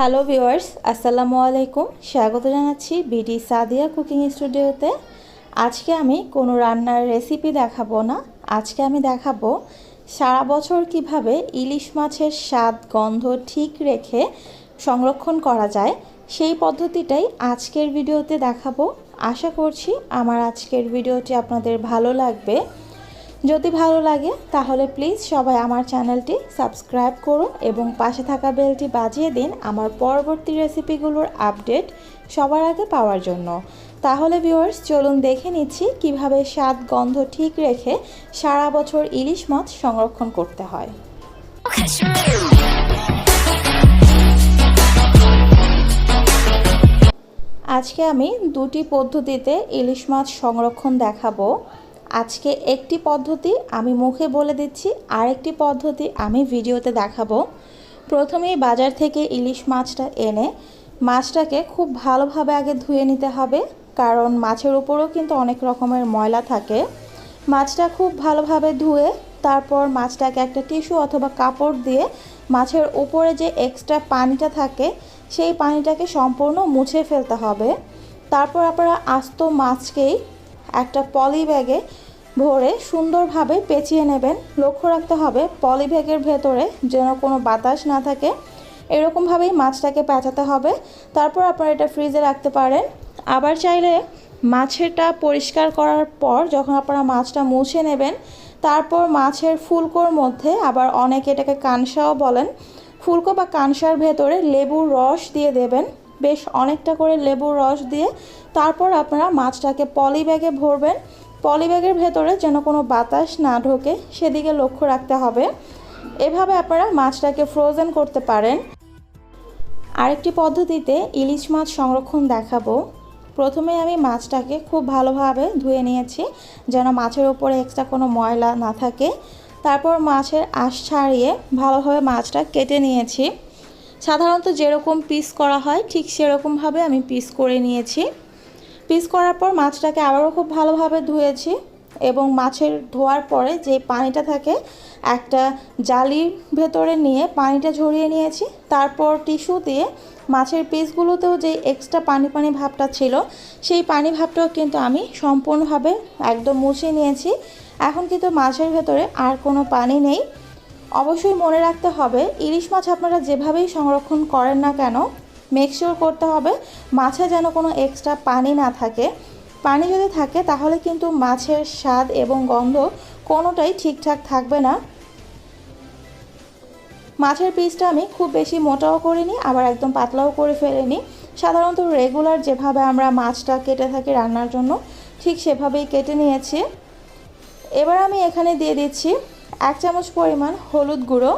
Hello viewers আসসালামু আলাইকুম স্বাগত জানাচ্ছি বিডি সাদিয়া কুকিং স্টুডিওতে আজকে আমি কোনো রান্নার রেসিপি দেখাবো না। আজকে আমি দেখাবো সারা বছর কীভাবে ইলিশ মাছের স্বাদ, গন্ধ ঠিক রেখে সংরক্ষণ করা যায়, সেই পদ্ধতিটাই আজকের ভিডিওতে দেখাবো। আশা করছি আমার আজকের ভিডিওটি আপনাদের ভালো লাগবে। যদি ভালো লাগে, তাহলে প্লিজ সবাই আমার চ্যানেলটি সাবস্ক্রাইব করুন এবং পাশে থাকা বেলটি বাজিয়ে দিন আমার পরবর্তী রেসিপিগুলোর আপডেট সবার আগে পাওয়ার জন্য। তাহলে ভিউয়ার্স চলুন দেখে নিচ্ছি কীভাবে স্বাদ, গন্ধ ঠিক রেখে সারা বছর ইলিশ মাছ সংরক্ষণ করতে হয়। আজকে আমি দুটি পদ্ধতিতে ইলিশ মাছ সংরক্ষণ দেখাবো। আজকে একটি পদ্ধতি আমি মুখে বলে দিচ্ছি, আরেকটি পদ্ধতি আমি ভিডিওতে দেখাবো। প্রথমেই বাজার থেকে ইলিশ মাছটা এনে মাছটাকে খুব ভালোভাবে আগে ধুয়ে নিতে হবে, কারণ মাছের উপরেও কিন্তু অনেক রকমের ময়লা থাকে। মাছটা খুব ভালোভাবে ধুয়ে তারপর মাছটাকে একটা টিস্যু অথবা কাপড় দিয়ে মাছের উপরে যে এক্সট্রা পানিটা থাকে, সেই পানিটাকে সম্পূর্ণ মুছে ফেলতে হবে। তারপর আপনারা আস্ত মাছকেই একটা পলি ব্যাগে ভরে সুন্দরভাবে পেঁচিয়ে নেবেন। লক্ষ্য রাখতে হবে, পলি ব্যাগের ভেতরে যেন কোনো বাতাস না থাকে। এরকমভাবেই মাছটাকে পেঁচাতে হবে। তারপর আপনারা এটা ফ্রিজে রাখতে পারেন। আবার চাইলে মাছেরটা পরিষ্কার করার পর যখন আপনারা মাছটা মুছে নেবেন, তারপর মাছের ফুলকোর মধ্যে আবার অনেকে এটাকে কানসাও বলেন, ফুলকো বা কানসার ভেতরে লেবুর রস দিয়ে দেবেন। বেশ অনেকটা করে লেবুর রস দিয়ে তারপর আপনারা মাছটাকে পলি ব্যাগে ভরবেন। পলি ব্যাগের ভেতরে যেন কোনো বাতাস না ঢোকে, সেদিকে লক্ষ্য রাখতে হবে। এভাবে আপনারা মাছটাকে ফ্রোজেন করতে পারেন। আরেকটি পদ্ধতিতে ইলিশ মাছ সংরক্ষণ দেখাবো। প্রথমে আমি মাছটাকে খুব ভালোভাবে ধুয়ে নিয়েছি, যেন মাছের উপরে এক্সট্রা কোনো ময়লা না থাকে। তারপর মাছের আঁশ ছাড়িয়ে ভালোভাবে মাছটা কেটে নিয়েছি। সাধারণত যেরকম পিস করা হয়, ঠিক সেরকমভাবে আমি পিস করে নিয়েছি। পিস করার পর মাছটাকে আবারও খুব ভালোভাবে ধুয়েছি এবং মাছের ধোয়ার পরে যে পানিটা থাকে, একটা জালির ভেতরে নিয়ে পানিটা ঝরিয়ে নিয়েছি। তারপর টিস্যু দিয়ে মাছের পিসগুলোতেও যে এক্সট্রা পানি পানি ভাবটা ছিল, সেই পানি ভাবটাও কিন্তু আমি সম্পূর্ণভাবে একদম মুছে নিয়েছি। এখন কিন্তু মাছের ভেতরে আর কোনো পানি নেই। অবশ্যই মনে রাখতে হবে, ইলিশ মাছ আপনারা যেভাবেই সংরক্ষণ করেন না কেন মেকশিওর করতে হবে মাছে যেন কোনো এক্সট্রা পানি না থাকে। পানি যদি থাকে তাহলে কিন্তু মাছের স্বাদ এবং গন্ধ কোনোটাই ঠিকঠাক থাকবে না। মাছের পিসটা আমি খুব বেশি মোটাও করিনি, আবার একদম পাতলাও করে ফেলিনি। সাধারণত রেগুলার যেভাবে আমরা মাছটা কেটে থাকি রান্নার জন্য, ঠিক সেভাবেই কেটে নিয়েছি। এবার আমি এখানে দিয়ে দিচ্ছি এক চামচ পরিমাণ হলুদ গুঁড়ো।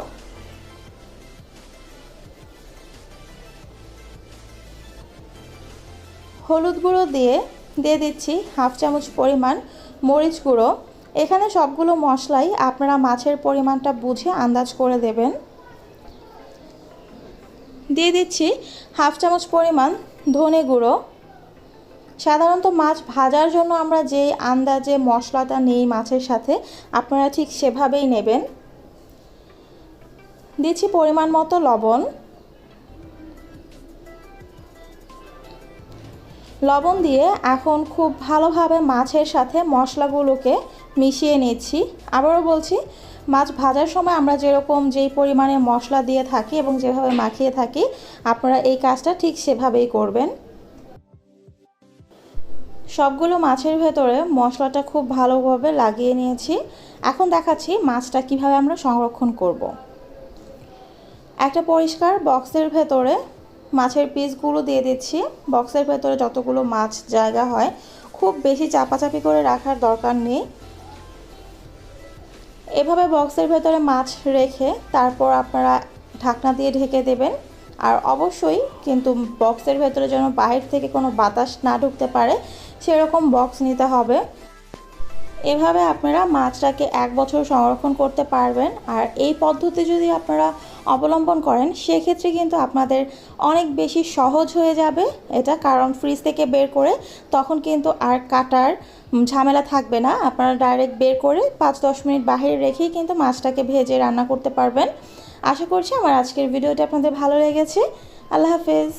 হলুদ গুঁড়ো দিয়ে দিয়ে দিচ্ছি হাফ চামচ পরিমাণ মরিচ গুঁড়ো। এখানে সবগুলো মশলাই আপনারা মাছের পরিমাণটা বুঝে আন্দাজ করে দেবেন। দিয়ে দিচ্ছি হাফ চামচ পরিমাণ ধনে গুঁড়ো। সাধারণত মাছ ভাজার জন্য আমরা যে আন্দাজে মশলাটা নিই মাছের সাথে, আপনারা ঠিক সেভাবেই নেবেন। দিচ্ছি পরিমাণ মতো লবণ। লবণ দিয়ে এখন খুব ভালোভাবে মাছের সাথে মশলাগুলোকে মিশিয়ে নিচ্ছি। আবারও বলছি, মাছ ভাজার সময় আমরা যেরকম যেই পরিমাণে মশলা দিয়ে থাকি এবং যেভাবে মাখিয়ে থাকি, আপনারা এই কাজটা ঠিক সেভাবেই করবেন। সবগুলো মাছের ভেতরে মশলাটা খুব ভালোভাবে লাগিয়ে নিয়েছি। এখন দেখাচ্ছি মাছটা কীভাবে আমরা সংরক্ষণ করব। একটা পরিষ্কার বক্সের ভেতরে মাছের পিসগুলো দিয়ে দিচ্ছি। বক্সের ভেতরে যতগুলো মাছ জায়গা হয়, খুব বেশি চাপাচাপি করে রাখার দরকার নেই। এভাবে বক্সের ভেতরে মাছ রেখে তারপর আপনারা ঢাকনা দিয়ে ঢেকে দেবেন। আর অবশ্যই কিন্তু বক্সের ভেতরে যেন বাহির থেকে কোনো বাতাস না ঢুকতে পারে সেরকম বক্স নিতে হবে। এভাবে আপনারা মাছটাকে এক বছর সংরক্ষণ করতে পারবেন। আর এই পদ্ধতি যদি আপনারা অবলম্বন করেন, সেক্ষেত্রে কিন্তু আপনাদের অনেক বেশি সহজ হয়ে যাবে এটা। কারণ ফ্রিজ থেকে বের করে তখন কিন্তু আর কাটার ঝামেলা থাকবে না। আপনারা ডাইরেক্ট বের করে পাঁচ দশ মিনিট বাহিরে রেখেই কিন্তু মাছটাকে ভেজে রান্না করতে পারবেন। আশা করছি আমার আজকের ভিডিওটি আপনাদের ভালো লেগেছে। আল্লাহ হাফেজ।